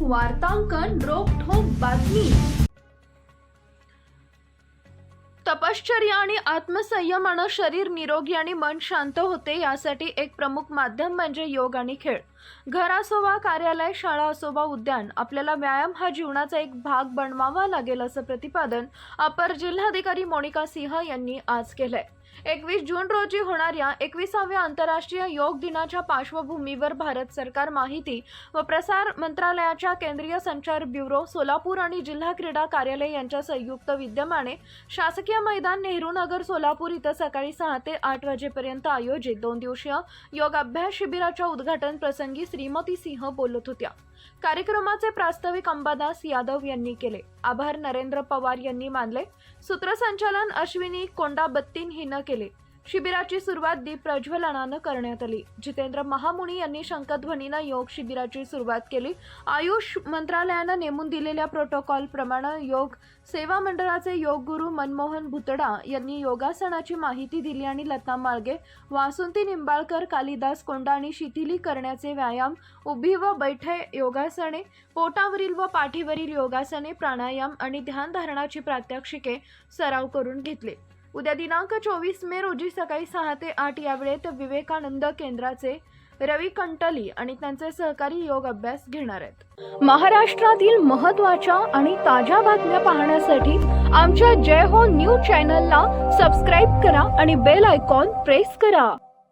वार्तांकन रोखोक बातमी. तपश्चर्या आणि आत्मसंयमानं शरीर निरोगी आणि मन शांत होते यासाठी एक प्रमुख माध्यम म्हणजे योग आणि खेळ. घर असो वा कार्यालय शाळा असो वा उद्यान आपल्याला व्यायाम हा जीवनाचा एक भाग बनवावा लागेल असं प्रतिपादन अपर जिल्हाधिकारी मोनिका सिंह यांनी आज केलंय. एकवीस जून रोजी होणाऱ्या एकविसाव्या आंतरराष्ट्रीय योग दिनाच्या पार्श्वभूमीवर भारत सरकार माहिती व प्रसार मंत्रालयाच्या केंद्रीय संचार ब्युरो सोलापूर आणि जिल्हा क्रीडा कार्यालय यांच्या संयुक्त विद्यमाने शासकीय मैदान नेहरू नगर सोलापूर इथं सकाळी सहा ते आठ वाजेपर्यंत आयोजित दोन दिवसीय योग अभ्यास शिबिराच्या उद्घाटन प्रसंगी श्रीमती सिंह बोलत होत्या. कार्यक्रमाचे प्रास्ताविक अंबादास यादव यांनी केले. आभार नरेंद्र पवार यांनी मानले. सूत्रसंचालन अश्विनी कोंडाबत्तीन हिनं केले. शिबिराची सुरुवात दीप प्रज्वलनानं करण्यात आली. जितेंद्र महामुनी यांनी शंखध्वनीनं योग शिबिराची सुरुवात केली. आयुष मंत्रालयानं नेमून दिलेल्या प्रोटोकॉलप्रमाणे योग सेवा मंडळाचे योग गुरु मनमोहन भुतडा यांनी योगासनाची माहिती दिली आणि लता माळगे वासुंती निंबाळकर कालिदास कोंडा आणि शिथिली करण्याचे व्यायाम उभी व बैठे योगासने पोटावरील व पाठीवरील योगासने प्राणायाम आणि ध्यानधारणाची प्रात्यक्षिके सराव करून घेतले. उद्या दिनांक चोवीस मे रोजी सकाळी सहा ते आठ या वेळेत विवेकानंद केंद्राचे रवी कंटली आणि त्यांचे सहकारी योग अभ्यास घेणार आहेत. महाराष्ट्रातील महत्त्वाच्या आणि ताज्या बातम्या पाहण्यासाठी आमच्या जय हो न्यूज चॅनलला सबस्क्राईब करा आणि बेल आयकॉन प्रेस करा.